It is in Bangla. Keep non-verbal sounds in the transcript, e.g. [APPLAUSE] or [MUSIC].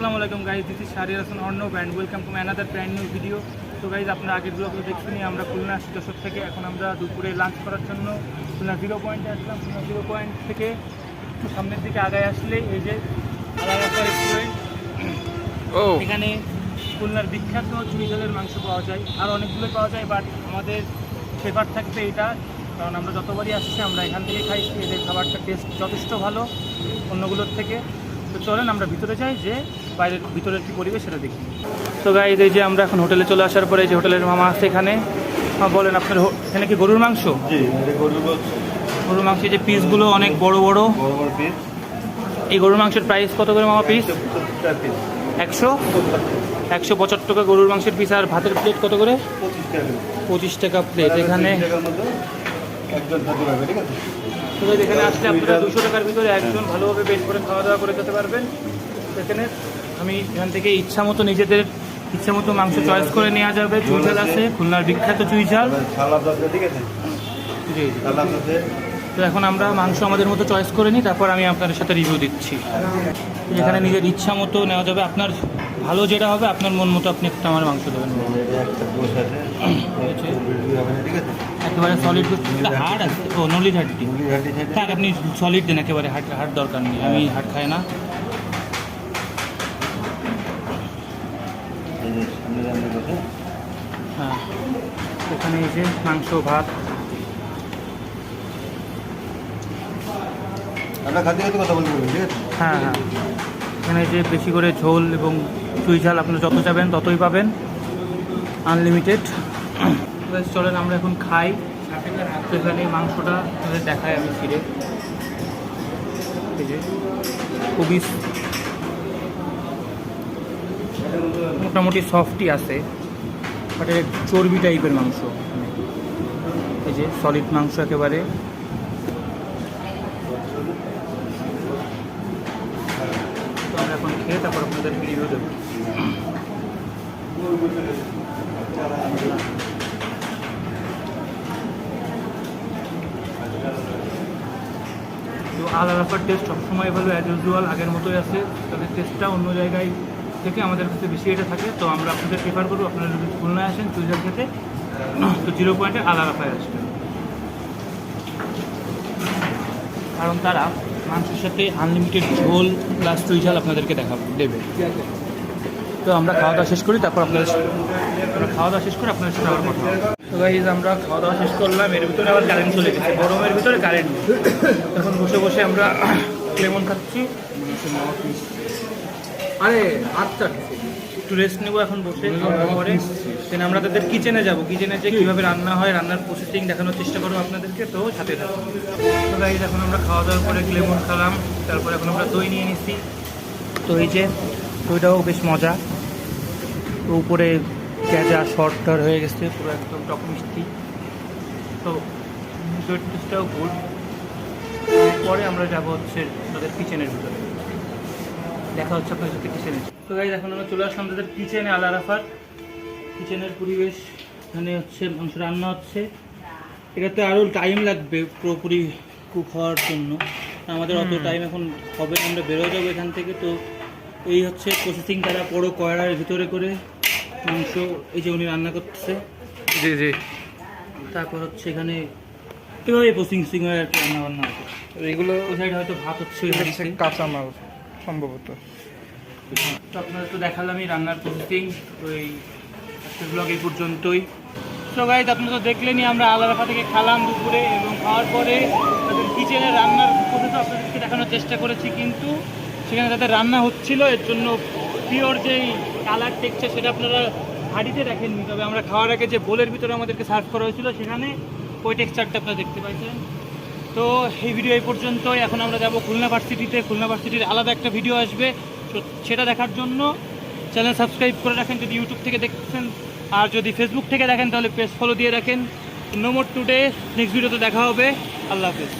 আসসালামু আলাইকুম guys this is Shahriar Hasan Arnob and welcome to another brand new video তো গাইজ আপনারা আগের ব্লগে দেখছেন আমরা খুলনা যশোর থেকে এখন আমরা দুপুরে লাঞ্চ করার জন্য খুলনা জিরো পয়েন্টে আসলাম খুলনা জিরো পয়েন্ট থেকে একটু সামনের দিকে আগায় আসলে এই যে আলাদা রেস্টুরেন্ট এখানে খুলনার বিখ্যাত চুইঝালের মাংস পাওয়া যায় আর অনেকগুলো পাওয়া যায় বাট আমাদের ফেভার থাকবে এটা কারণ আমরা যতবারই আসছি আমরা এখান থেকে খাইছি এদের খাবারটা টেস্ট যথেষ্ট ভালো অন্যগুলোর থেকে। তো চলেন আমরা ভিতরে যাই যে বাইরের ভিতরের কী পরিবেশ সেটা দেখি। তো গাইজ এই যে আমরা এখন হোটেলে চলে আসার পরে যে হোটেলের মামা আছে এখানে। বলেন আপনার এখানে কি গরুর মাংস? গরুর মাংসের যে পিসগুলো অনেক বড় বড়। এই গরুর মাংসের প্রাইস কত করে মামা পিস একশো একশো? পঁচাত্তর টাকা গরুর মাংসের পিস আর ভাতের প্লেট কত করে? পঁচিশ টাকা প্লেট এখানে এখানে আসলে আপনারা দুশো টাকার ভিতরে একজন ভালোভাবে বেশ করে খাওয়া দাওয়া করে যেতে পারবেন। এখানে আমি এখান থেকে ইচ্ছা মতো নিজেদের ইচ্ছা মতো মাংস চয়েস করে নেওয়া যাবে। চুইঝাল আছে খুলনার বিখ্যাত চুইঝাল ঝাল। ঠিক আছে? জি তো এখন আমরা মাংস আমাদের মতো চয়েস করে নিই তারপর আমি আপনাদের সাথে রিভিউ দিচ্ছি। এখানে নিজের ইচ্ছা মতো নেওয়া যাবে আপনার ভালো যেটা হবে আপনার মন মতো আপনি একটা আমার মাংস দেবেন। একেবারে সলিড হার্ড আছে ও নলি হাড্ডি থাক আপনি সলিড দেন একেবারে হাট হাট দরকার নেই। আমি হাট খাই না এই যে সামনে সামনে বসে হ্যাঁ এখানে এই যে মাংস ভাত। আমরা খাদ্য খাদ্য কথা বলতে পারব ঠিক আছে? হ্যাঁ হ্যাঁ। এখানে যে বেশি করে ঝোল এবং চুই ঝাল আপনারা যত যাবেন ততই পাবেন। আনলিমিটেড চলেন আমরা এখন খাই। তো এখানে মাংসটা দেখাই আমি ফিরে খুবই মোটামুটি সফটই আছে বাট এর চর্বি টাইপের মাংস এই যে সলিড মাংস একেবারে। আমরা এখন খেয়ে তো টেস্ট সবসময় ভালো অ্যাজ ইউজুয়াল আগের মতোই আছে। তাদের টেস্টটা অন্য জায়গায় থেকে আমাদের কাছে বেশি এটা থাকে, তো আমরা আপনাদের প্রেফার করব আপনারা যদি খুলনায় আসেন চুইজার খেতে [CLEARS THROAT] তো জিরো পয়েন্টে আলাদা আরাফায় আসবেন কারণ তারা মাংসের সাথে আনলিমিটেড ঝোল প্লাস চুই ঝাল আপনাদেরকে দেখাবো, দেবে। তো আমরা খাওয়া দাওয়া শেষ করি, তারপর আপনাদের খাওয়া দাওয়া শেষ করে আপনাদের সাথে আবার কথা আমরা খাওয়া দাওয়া শেষ করলাম, এর ভিতরে আবার কারেন্ট চলে গেছে, গরমের ভিতরে কারেন্ট এখন বসে বসে আমরা [CLEARS THROAT] লেমন খাচ্ছি। আরে আচ্ছা একটু রেস্ট নেব এখন বসে পরে দেন আমরা তাদের কিচেনে যাব। কিচেনে যে কীভাবে রান্না হয়, রান্নার প্রসেসিং দেখানোর চেষ্টা করব আপনাদেরকে, তো সাথে থাকুন। তো এখন আমরা খাওয়া দাওয়ার পরে লেমন খেলাম। তারপরে এখন আমরা দই নিয়ে নিচ্ছি তো এই যে, দইটাও বেশ মজা। তো উপরে গ্যাজা শর্ট টর হয়ে গেছে, পুরো একদম টক মিষ্টি। তো টেস্টটাও গুড পরে আমরা যাব হচ্ছে তাদের কিচেনের ভিতরে। দেখা হচ্ছে আপনার সাথে কিচেনে তো গাইজ এখন আমরা চলে আসলাম তাদের কিচেনে আল আরাফার কিচেনের পরিবেশ এখানে হচ্ছে মাংস রান্না হচ্ছে। এটাতে আরও টাইম লাগবে পুরোপুরি কুক হওয়ার জন্য। আমাদের অত টাইম এখন হবে না, আমরা বেরো যাব এখান থেকে। তো এই হচ্ছে প্রসেসিং তারা বড় কয়রার ভিতরে করে মাংস এই যে উনি রান্না করতেছে। জি জি। তারপর হচ্ছে এখানে এভাবে প্রসেসিং হয় আর কি রান্না বান্না এগুলো ওই সাইডে হয়তো ভাত হচ্ছে হাঁড়িতে। কাঁচামাল। সম্ভবত। তো আপনাদের তো দেখালামই রান্নার প্রসেসিং ওই আজকের ব্লগ এই পর্যন্তই। তো গাইজ আপনারা তো দেখলেনই, আমরা আলারাফা থেকে খেলাম দুপুরে এবং খাওয়ার পরে তাদের কিচেনে রান্নার প্রসেস আপনাদেরকে দেখানোর চেষ্টা করেছি, কিন্তু সেখানে তাদের রান্না হচ্ছিল, এর জন্য পিওর যেই কালার টেক্সচার সেটা আপনারা হাঁড়িতে দেখেননি। তবে আমরা খাওয়ার আগে যে বোলের ভিতরে আমাদেরকে সার্ভ করা হয়েছিল, সেখানে ওই টেক্সচারটা আপনারা দেখতে পাইছেন। তো এই ভিডিও এই পর্যন্তই। এখন আমরা যাব খুলনা ভার্সিটিতে। খুলনা ভার্সিটির আলাদা একটা ভিডিও আসবে। তো সেটা দেখার জন্য চ্যানেল সাবস্ক্রাইব করে রাখেন যদি ইউটিউব থেকে দেখছেন। আর যদি ফেসবুক থেকে দেখেন তাহলে পেজ ফলো দিয়ে রাখেন। নো মোর টুডে নেক্সট ভিডিওতে দেখা হবে। আল্লাহ হাফেজ।